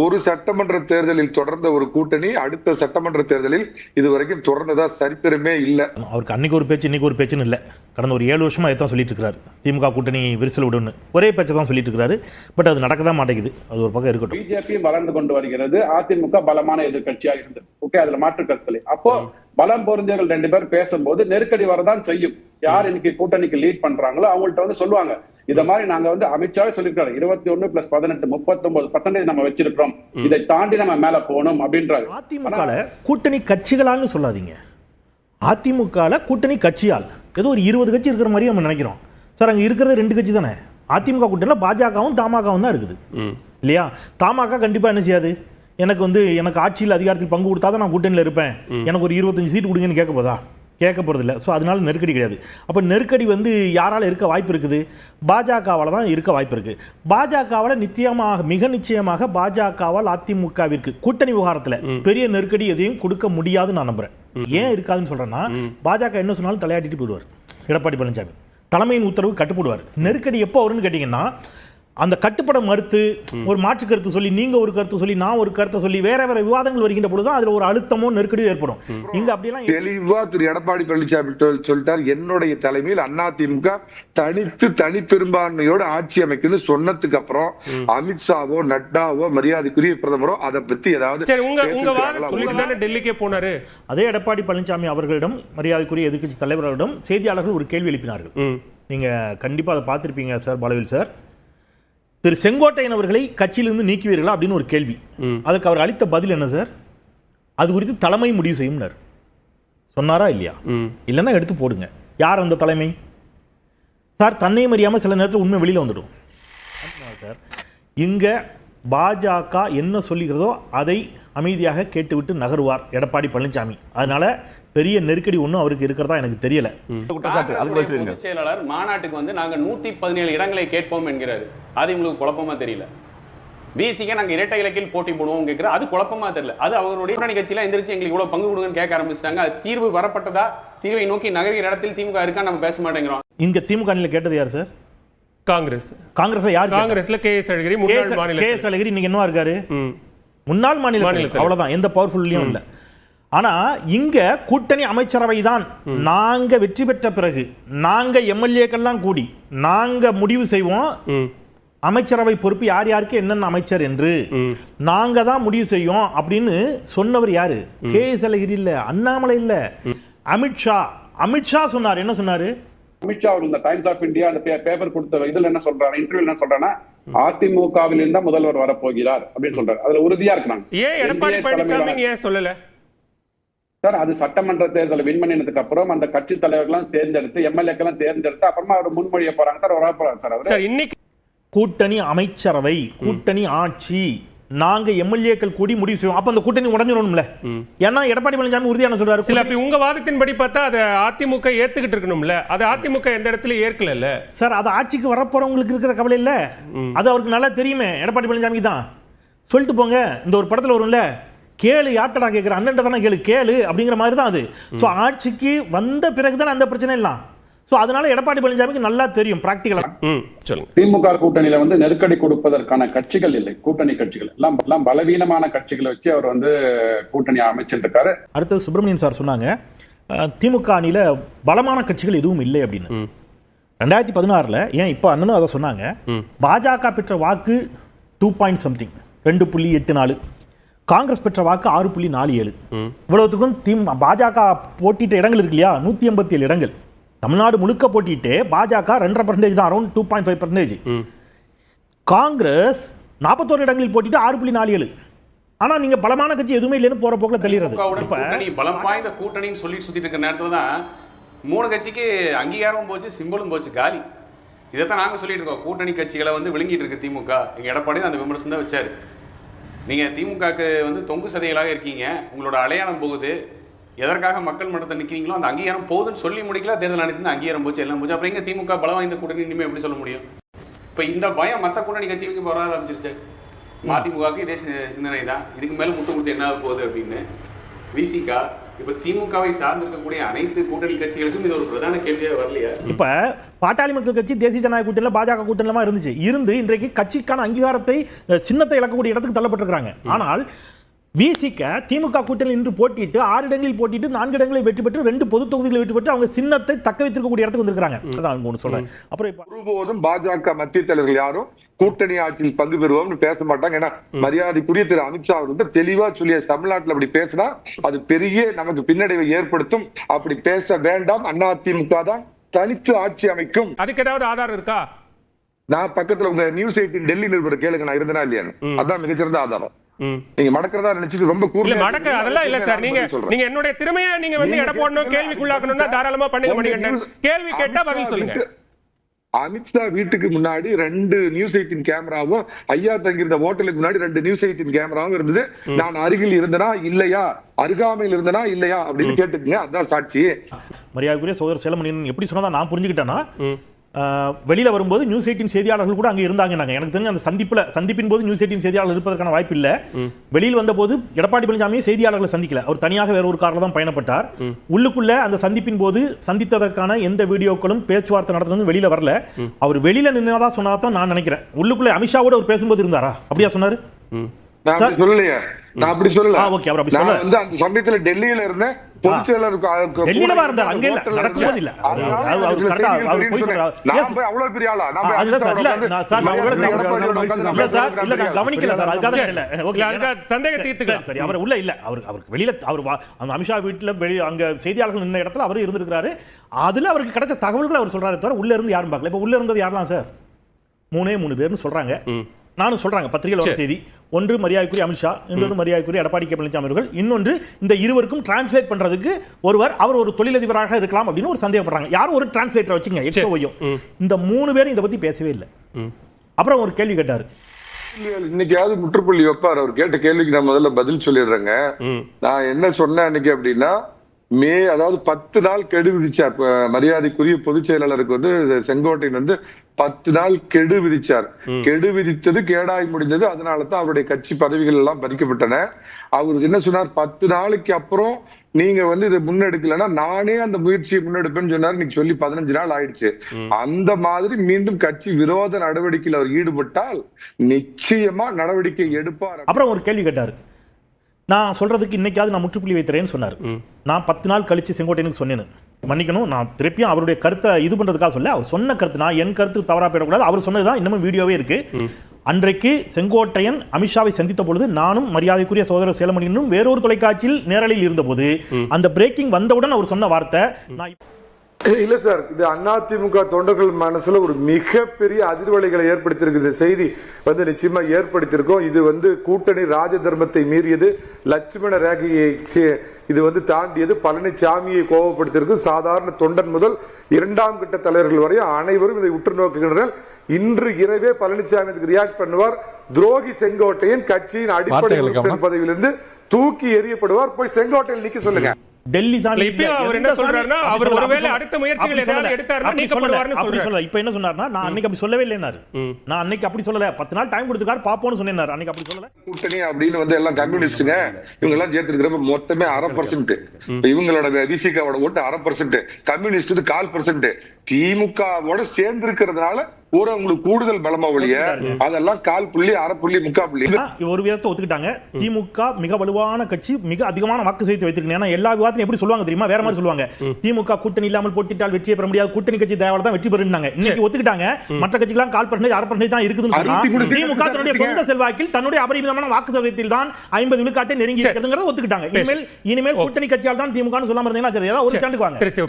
ஒரு சட்டமன்ற தேர்தலில் தொடர்ந்த ஒரு கூட்டணி அடுத்த சட்டமன்ற தேர்தலில் இதுவரைக்கும் தொடர்ந்ததா சரித்திரமே இல்ல. அவருக்கு அன்னைக்கு ஒரு பேச்சு இன்னைக்கு ஒரு பேச்சுன்னு இல்லை. கடந்த ஒரு ஏழு வருஷமா இதான் சொல்லிட்டு இருக்காரு திமுக கூட்டணி விரிசல் விடுன்னு. ஒரே பேச்சை தான் சொல்லிட்டு இருக்காரு பட் அது நடக்க தான் மாட்டேங்குது. அது ஒரு பக்கம் இருக்கட்டும். பிஜேபி வளர்ந்து கொண்டு வருகிறது. அதிமுக பலமான எதிர்க்கட்சியா இருந்தது. ஓகே அதுல மாற்று கருத்து இல்லை. அப்போ பலம் பொருந்தியவர்கள் ரெண்டு பேர் பேசும்போது நெருக்கடி வரதான் செய்யும். யார் இன்னைக்கு கூட்டணிக்கு லீட் பண்றாங்களோ அவங்கள்ட்ட வந்து சொல்லுவாங்க. இத மாதிரி நாங்க வந்து அமித்ஷாவே சொல்லிருக்காரு இருபத்தி ஒண்ணு பிளஸ் பதினெட்டு முப்பத்தொன்பது பர்சன்டேஜ் நம்ம வச்சிருக்கிறோம். இதை தாண்டி நம்ம மேல போகணும் அப்படின்றாரு. அதிமுகல கூட்டணி கட்சிகளால்னு சொல்லாதீங்க. அதிமுகல கூட்டணி கட்சியால். ஏதோ ஒரு இருபது கட்சி இருக்கிற மாதிரி நம்ம நினைக்கிறோம். சார் அங்க இருக்கிறது ரெண்டு கட்சி தானே? அதிமுக கூட்டணியில் பாஜகவும் தமாகவும் தான் இருக்குது. இல்லையா? தமாக கண்டிப்பா என்ன செய்யாது? எனக்கு வந்து எனக்கு ஆட்சியில் அதிகாரத்தில் பங்கு கொடுத்தா தான் நான் கூட்டணியில் இருப்பேன். எனக்கு ஒரு இருபத்தஞ்சு சீட் கொடுங்கன்னு கேட்க போதா? கேட்க போகிறதில்ல ஸோ அதனால நெருக்கடி கிடையாது. அப்போ நெருக்கடி வந்து யாரால இருக்க வாய்ப்பு இருக்குது? பாஜகவால் தான் இருக்க வாய்ப்பு இருக்குது பாஜகவால் நிச்சயமாக மிக நிச்சயமாக பாஜகவால் அதிமுகவிற்கு கூட்டணி விவகாரத்தில் பெரிய நெருக்கடி எதையும் கொடுக்க முடியாதுன்னு நான் நம்புறேன். ஏன் இருக்காதுன்னு சொல்றேன்னா பாஜக என்ன சொன்னாலும் தலையாட்டிட்டு போயிடுவார். எடப்பாடி பழனிசாமி. தலைமையின் உத்தரவு கட்டுப்படுவார். நெருக்கடி எப்போ வரும்னு கேட்டிங்கன்னா அந்த கட்டுப்பட மறுத்து ஒரு மாற்று கருத்து சொல்லி நீங்க ஒரு கருத்து சொல்லி நான் ஒரு கருத்தை சொல்லி வேற வேற விவாதங்கள் வருகின்ற பொழுது அதுல ஒரு அழுத்தமோ நெருக்கடியோ ஏற்படும். இங்க அப்படியெல்லாம் தெளிவா திரு எடப்பாடி பழனிசாமி சொல்- சொல்லிட்டார். என்னுடைய தலைமையில் அதிமுக தனித்து தனி பெரும்பான்மையோடு ஆட்சி அமைக்குன்னு சொன்னதுக்கு அப்புறம் அமித்ஷாவோ நட்டாவோ மரியாதைக்குரிய பிரதமரோ அதை பத்தி ஏதாவது டெல்லிக்கே போனாரு. அதே எடப்பாடி பழனிசாமி அவர்களிடம் மரியாதைக்குரிய எதிர்க்கட்சி தலைவர்களிடம் செய்தியாளர்கள் ஒரு கேள்வி எழுப்பினார்கள். நீங்க கண்டிப்பா அதை பார்த்திருப்பீங்க சார் பாலவேல் சார். திரு செங்கோட்டையன் அவர்களை கட்சியிலிருந்து நீக்குவீர்களா அப்படின்னு ஒரு கேள்வி. அதுக்கு அவர் அளித்த பதில் என்ன சார்? அது குறித்து தலைமை முடிவு செய்யும்னார். சொன்னாரா இல்லையா. இல்லைன்னா எடுத்து போடுங்க. யார் அந்த தலைமை? சார் தன்னையும் அறியாம சில நேரத்தில் உண்மை வெளியில வந்துடும். சார் இங்க பாஜக என்ன சொல்லுகிறதோ அதை அமைதியாக கேட்டுவிட்டு நகருவார் எடப்பாடி பழனிசாமி. அதனால பெரிய நெருக்கடி ஒன்றும் அவருக்கு இருக்கிறதா எனக்கு தெரியல. பொதுச் செயலாளர் மாநாட்டுக்கு வந்து நாங்க நூத்தி பதினேழு இடங்களை கேட்போம் என்கிறாரு. அது உங்களுக்கு குழப்பமா தெரியல. பிசிக்கு நாங்க இரட்டை இலக்கில் போட்டி போடுவோம் கேட்கிற அது குழப்பமா தெரியல. அது அவருடைய கூட்டணி கட்சியில எந்திரிச்சு எங்களுக்கு இவ்வளவு பங்கு கொடுங்கன்னு கேட்க ஆரம்பிச்சிட்டாங்க. அது தீர்வு வரப்பட்டதா? தீர்வை நோக்கி நகர்கிற இடத்தில் திமுக இருக்கா நம்ம பேச மாட்டேங்கிறோம். இங்க திமுக கேட்டது யார் சார்? காங்கிரஸ். காங்கிரஸ்ல யார்? காங்கிரஸ்ல கே எஸ் அழகிரி கே முன்னாள் எஸ் அழகிரி இன்னைக்கு என்னவா இருக்காரு. முன்னாள் மாநில. அவ்வளவுதான். எந்த பவர்ஃபுல்லையும் இல்ல. ஆனா இங்க கூட்டணி அமைச்சரவை தான் நாங்க வெற்றி பெற்ற பிறகு நாங்க எம்எல்ஏக்கெல்லாம் கூடி நாங்க முடிவு செய்வோம். அமைச்சரவை பொறுப்பு யார் யாருக்கு என்னென்ன அமைச்சர் என்று. நாங்க தான் முடிவு செய்யும் அப்படின்னு சொன்னவர் யாரு? கே எஸ் அழகிரி இல்ல அண்ணாமலை இல்ல. அமித்ஷா அமித்ஷா சொன்னார் என்ன சொன்னாரு? அமித்ஷா அவர் இந்த டைம்ஸ் ஆஃப் இந்தியா அந்த பேப்பர் கொடுத்த இதுல என்ன சொல்றாரு இன்டர்வியூ என்ன சொல்றாங்கன்னா அதிமுகவில் இருந்தா முதல்வர் வரப்போகிறார் அப்படின்னு சொல்றாரு. அதுல உறுதியா இருக்கிறாங்க ஏன் எடப்பாடி பழனிசாமி ஏன் சொல்லல? சார் அது சட்டமன்ற தேர்தல் வின் பண்ணினதுக்கு அப்புறம் அந்த கட்சி தலைவர்கள்லாம் தேர்ந்தெடுத்து எம்எல்ஏக்கெல்லாம் தேர்ந்தெடுத்து அப்புறமா அவர் முன்மொழிய போறாங்க சார் வர போறாங்க சார் அவரு. சார் இன்னைக்கு கூட்டணி அமைச்சரவை கூட்டணி ஆட்சி நாங்க எம்எல்ஏக்கள் கூடி முடிவு செய்வோம். அப்ப அந்த கூட்டணி உடஞ்சிடணும்ல ஏன்னா எடப்பாடி பழனிசாமி உறுதியான சொல்றாரு. சில அப்படி உங்க வாதத்தின்படி பார்த்தா அதை அதிமுக ஏத்துக்கிட்டு இருக்கணும்ல? அது அதிமுக எந்த இடத்துல ஏற்கல சார் அது ஆட்சிக்கு வரப்போறவங்களுக்கு இருக்கிற கவலை இல்ல. அது அவருக்கு நல்லா தெரியுமே எடப்பாடி பழனிசாமி தான். சொல்லிட்டு போங்க இந்த ஒரு படத்துல வரும்ல? கேளு யார்ட்டடா கேட்குற அண்ணன் தானே கேளு? கேளு அப்படிங்கிற மாதிரி தான் அது ஸோ ஆட்சிக்கு வந்த பிறகு தானே அந்த பிரச்சனை எல்லாம். ஸோ அதனால எடப்பாடி பழனிசாமிக்கு நல்லா தெரியும் சொல்லுங்க. திமுக கூட்டணியில வந்து நெருக்கடி கொடுப்பதற்கான கட்சிகள் இல்லை கூட்டணி கட்சிகள். எல்லாம் எல்லாம் பலவீனமான கட்சிகளை வச்சு அவர் வந்து கூட்டணி அமைச்சிட்டு இருக்காரு அடுத்தது சுப்பிரமணியன் சார் சொன்னாங்க திமுக அணியில பலமான கட்சிகள் எதுவும் இல்லை அப்படின்னு. ரெண்டாயிரத்தி பதினாறுல ஏன் இப்போ அண்ணனும் அதை சொன்னாங்க பாஜக பெற்ற வாக்கு டூ பாயிண்ட் சம்திங் ரெண்டு புள்ளி எட்டு நாலு. காங்கிரஸ் பெற்ற வாக்கு ஆறு புள்ளி நாலு ஏழு. இவ்வளவுத்துக்கும் திம் பாஜக போட்டியிட்ட இடங்கள் இருக்கு இல்லையா? நூத்தி எண்பத்தி ஏழு இடங்கள். தமிழ்நாடு முழுக்க போட்டிட்டு பாஜக ரெண்டரை பர்சன்டேஜ் தான் around two point five percentage Congress நாற்பத்தோரு இடங்களில் போட்டிட்டு ஆறு புள்ளி நாலு ஏழு. ஆனா நீங்க பலமான கட்சி எதுவுமே இல்லைன்னு போற போக்குல தெளிகிறது பலம் வாய்ந்த கூட்டணின்னு சொல்லிட்டு சுத்திட்டு இருக்க நேரத்துல தான் மூணு கட்சிக்கு அங்கீகாரமும் போச்சு சிம்பலும் போச்சு காலி. இதைத்தான் நாங்க சொல்லிட்டு இருக்கோம். கூட்டணி கட்சிகளை வந்து விழுங்கிட்டு இருக்கு திமுக. எங்க எடப்பாடி அந்த விமர்சனம் தான் வச்சாரு. நீங்க திமுகக்கு வந்து தொங்கு சதைகளாக இருக்கீங்க. உங்களோட அடையாளம் போகுது. எதற்காக மக்கள் மன்றத்தை நிக்கிறீங்களோ அந்த அங்கீகாரம் போகுதுன்னு சொல்லி முடிக்கல தேர்தல் ஆணையத்தின் அங்கீகாரம் போச்சு எல்லாம் போச்சு. அப்புறம் எங்க திமுக பலம் வாய்ந்த கூட்டணி இனிமே எப்படி சொல்ல முடியும்? இப்ப இந்த பயம் மத்த கூட்டணி கட்சிகளுக்கு வர ஆரம்பிச்சிருச்சு. மதிமுகவுக்கு இதே சிந்தனை தான் இதுக்கு மேல முட்டு கொடுத்து என்ன போகுது அப்படின்னு. விசிகா இப்ப திமுகவை சார்ந்திருக்கக்கூடிய அனைத்து கூட்டணி கட்சிகளுக்கும் இது ஒரு பிரதான கேள்வியாக வரலையா? இப்ப பாட்டாளி மக்கள் கட்சி தேசிய ஜனநாயக கூட்டணியில் பாஜக கூட்டணிலமா இருந்துச்சு. இருந்து இன்றைக்கு கட்சிக்கான அங்கீகாரத்தை சின்னத்தை இழக்கக்கூடிய இடத்துக்கு தள்ளப்பட்டிருக்காங்க ஆனால் விசிக திமுக கூட்டணியில் இன்று போட்டிட்டு ஆறு இடங்களில் போட்டிட்டு நான்கு இடங்களில் வெற்றி பெற்று ரெண்டு பொது தொகுதிகளில் வெற்றி பெற்று அவங்க சின்னத்தை தக்க வைத்திருக்கக்கூடிய இடத்துக்கு வந்திருக்காங்க அதான் ஒன்று சொல்றேன். அப்புறம் ஒருபோதும் பாஜக மத்திய தலைவர்கள் யாரும் கூட்டணி ஆட்சியில் பங்கு பெறுவோம்னு பேச மாட்டாங்க. ஏன்னா மரியாதைக்குரிய திரு அமித்ஷா அவர் வந்து தெளிவா சொல்லிய தமிழ்நாட்டுல அப்படி பேசினா அது பெரிய நமக்கு பின்னடைவை ஏற்படுத்தும். அப்படி பேச வேண்டாம். அதிமுக தான் தனித்து ஆட்சி அமைக்கும். அதுக்கு ஏதாவது ஆதாரம் இருக்கா? நான் பக்கத்துல உங்க நியூஸ் எயிட்டின் டெல்லி நிருபர் கேளுங்க நான் இருந்தனா இல்லையான்னு. அதான் மிகச்சிறந்த ஆதாரம். நீங்க மடக்கிறதா நினைச்சிட்டு ரொம்ப இல்ல கூர்மையா மடக்க அதெல்லாம் இல்ல சார். நீங்க. நீங்க என்னுடைய திறமையை நீங்க வந்து எடை போடணும். கேள்விக்குள்ளாக்கணும்னா தாராளமா பண்ணுங்க மணிகண்டன் news- கேள்வி கேட்டா பதில் சொல்லுங்க. அமித்ஷா வீட்டுக்கு முன்னாடி ரெண்டு நியூஸ் எயிட்டின் கேமராவும் ஐயா தங்கியிருந்த ஹோட்டலுக்கு முன்னாடி ரெண்டு நியூஸ் எயிட்டின் கேமராவும் இருந்தது. நான் அருகில் இருந்தனா இல்லையா? அருகாமையில் இருந்தனா இல்லையா? அப்படின்னு கேட்டுக்கங்க. அதான் சாட்சி. மரியாதைக்குரிய சோதர் சேலமணியன் எப்படி சொன்னதா நான் புரிஞ்சுக்கிட்டேன்னா வெளியில வரும்போது நியூஸ் எயிட்டின் செய்தியாளர்கள் கூட அங்க இருந்தாங்க நாங்க எனக்கு தெரிஞ்ச அந்த சந்திப்புல சந்திப்பின் போது நியூஸ் எயிட்டின் செய்தியாளர் இருப்பதற்கான வாய்ப்பு இல்ல. வெளியில் வந்தபோது எடப்பாடி பழனிசாமி செய்தியாளர்களை சந்திக்கல. அவர் தனியாக வேற ஒரு காரில் தான் பயணப்பட்டார். உள்ளுக்குள்ள அந்த சந்திப்பின் போது சந்தித்ததற்கான எந்த வீடியோக்களும் பேச்சுவார்த்தை நடத்துறது வெளியில வரல. அவர் வெளியில நின்னதா சொன்னதான் நான் நினைக்கிறேன். உள்ளுக்குள்ள அமித்ஷாவோட அவர் பேசும்போது இருந்தாரா? அப்படியா சொன்னாரு? நான் சார். அப்படி சொல்லலையே. நான் அப்படி சொல்லல. ஆ, okay, அவர் அப்படி. வந்து அந்த சமயத்துல டெல்லியில இருந்தேன். வெளியில அவர் அமித்ஷா வீட்டுல வெளிய அங்க செய்தியாளர்கள் நின்ன இடத்துல அவர் இருந்திருக்காரு அதுல அவருக்கு கிடைச்ச தகவல்களை அவர் சொல்றாரு தவிர உள்ள இருந்து யாரும் பார்க்கல. இப்ப உள்ள இருந்தது யாரெல்லாம் சார்? மூணே மூணு பேர்னு சொல்றாங்க. நானும் சொல்றாங்க பத்திரிகையில் செய்தி. ஒன்று மரியாதைக்குரிய அமித்ஷா இன்னொன்று மரியாதைக்குரிய எடப்பாடி கே. பழனிசாமி அவர்கள் இன்னொன்று இந்த இருவருக்கும் டிரான்ஸ்லேட் பண்றதுக்கு ஒருவர் அவர் ஒரு தொழிலதிபராக இருக்கலாம் அப்படின்னு ஒரு சந்தேகப்படுறாங்க. யாரும் ஒரு டிரான்ஸ்லேட்டர் வச்சுங்க எக்ஸோவையும் இந்த மூணு பேரும் இதை பத்தி பேசவே இல்லை. அப்புறம் ஒரு கேள்வி கேட்டாரு. இன்னைக்காவது முற்றுப்புள்ளி வைப்பார். அவர் கேட்ட கேள்விக்கு நான் முதல்ல பதில் சொல்லிடுறேங்க. நான் என்ன சொன்னேன் அன்னைக்கு அப்படின்னா மே அதாவது பத்து நாள் கெடு விதிச்சார். மரியாதைக்குரிய பொதுச் செயலாளருக்கு வந்து செங்கோட்டையன் வந்து பத்து நாள் கெடு விதிச்சார். கெடு விதித்தது கேடாய் முடிந்தது அதனால தான் அவருடைய கட்சி பதவிகள் எல்லாம் பறிக்கப்பட்டன. அவர் என்ன சொன்னார்? பத்து நாளைக்கு அப்புறம் நீங்க வந்து இதை முன்னெடுக்கலைன்னா நானே அந்த முயற்சியை முன்னெடுப்பேன்னு சொன்னார். இன்னைக்கு சொல்லி பதினஞ்சு நாள் ஆயிடுச்சு. அந்த மாதிரி மீண்டும் கட்சி விரோத நடவடிக்கையில் அவர் ஈடுபட்டால் நிச்சயமா நடவடிக்கை எடுப்பார். அப்புறம் ஒரு கேள்வி கேட்டாரு. நான் சொல்றதுக்கு இன்னைக்காவது நான் முற்றுப்புள்ளி வைக்கிறேன்னு சொன்னார். நான் பத்து நாள் கழிச்சு செங்கோட்டையனுக்கு சொன்னேன் மன்னிக்கணும் நான் திருப்பியும் அவருடைய கருத்தை இது பண்றதுக்காக சொல்ல அவர் சொன்ன கருத்து நான் என் கருத்து தவறா போயிடக்கூடாது. அவர் சொன்னதுதான் இன்னமும் வீடியோவே இருக்கு. அன்றைக்கு செங்கோட்டையன் அமித்ஷாவை சந்தித்த பொழுது நானும் மரியாதைக்குரிய சோதரர் சேலமணியனும் வேறொரு தொலைக்காட்சியில் நேரலையில் இருந்தபோது அந்த பிரேக்கிங் வந்தவுடன் அவர் சொன்ன வார்த்தை நான் இல்ல சார் இது அதிமுக தொண்டர்கள் மனசுல ஒரு மிகப்பெரிய அதிர்வலைகளை ஏற்படுத்தியிருக்கு இந்த செய்தி வந்து நிச்சயமா ஏற்படுத்தியிருக்கோம். இது வந்து கூட்டணி ராஜ தர்மத்தை மீறியது. லட்சுமண ரேகையை இது வந்து தாண்டியது. பழனிசாமியை கோபப்படுத்தியிருக்கு சாதாரண தொண்டன் முதல் இரண்டாம் கட்ட தலைவர்கள் வரை அனைவரும் இதை உற்று நோக்குகின்றனர். இன்று இரவே பழனிசாமி இதுக்கு ரியாக்ட் பண்ணுவார். துரோகி செங்கோட்டையன் கட்சியின் அடிப்படை பதவியிலிருந்து தூக்கி எறியப்படுவார். போய் செங்கோட்டையில் நிக்க சொல்லுங்க. டெல்லி சாமி அவர் என்ன சொல்றாருன்னா, அவர் ஒருவேளை அடுத்த முயற்சிகள் ஏதாவது. எடுத்தாருன்னா நீக்கப்படுவார்னு சொல்றாரு. இப்ப என்ன சொன்னார்னா நான் அன்னைக்கு அப்படி சொல்லவே இல்லைனாரு நான் அன்னைக்கு அப்படி சொல்லல. பத்து நாள் டைம் கொடுத்துக்காரு பாப்போம்னு சொன்னேன் அன்னைக்கு அப்படி சொல்லல. கூட்டணி அப்படின்னு வந்து எல்லாம் கம்யூனிஸ்டுங்க இவங்க எல்லாம் சேர்த்திருக்கிறப்ப மொத்தமே அரை பர்சன்ட் இவங்களோட விசிகாவோட ஓட்டு அரை பர்சன்ட் கம்யூனிஸ்ட் கால் பர்சன்ட் திமுகவோட சேர்ந்து இருக்கிறதுனால ஒரு உங்களுக்கு கூடுதல் பலமா ஒழிய அதெல்லாம் கால் புள்ளி அரை புள்ளி முக்கா புள்ளி. ஒரு விதத்தை ஒத்துக்கிட்டாங்க. திமுக மிக வலுவான கட்சி மிக அதிகமான வாக்கு சதவீதத்தை வைத்திருக்கு ஏன்னா எல்லா விவாதத்தையும் எப்படி சொல்லுவாங்க தெரியுமா? வேற மாதிரி சொல்லுவாங்க. திமுக கூட்டணி இல்லாமல் போட்டிட்டால் வெற்றியை பெற முடியாது. கூட்டணி கட்சி தேவையான தான் வெற்றி பெறுனாங்க இன்னைக்கு ஒத்துக்கிட்டாங்க. மற்ற கட்சிகளாம் கால் பர்சன்டேஜ் அரை பர்சன்டேஜ் தான் இருக்குதுன்னு சொன்னா திமுக தன்னுடைய சொந்த செல்வாக்கில் தன்னுடைய அபரிமிதமான வாக்கு சதவீதத்தில் தான் ஐம்பது விழுக்காட்டை நெருங்கி இருக்கிறதுங்கிறத ஒத்துக்கிட்டாங்க. இனிமேல் இனிமேல் கூட்டணி கட்சியால் தான் திமுகன்னு சொல்லாம இருந்தீங்கன்னா சரி ஏதாவது ஒரு ஸ்டாண்டுக்கு வாங்க. திரு சிவ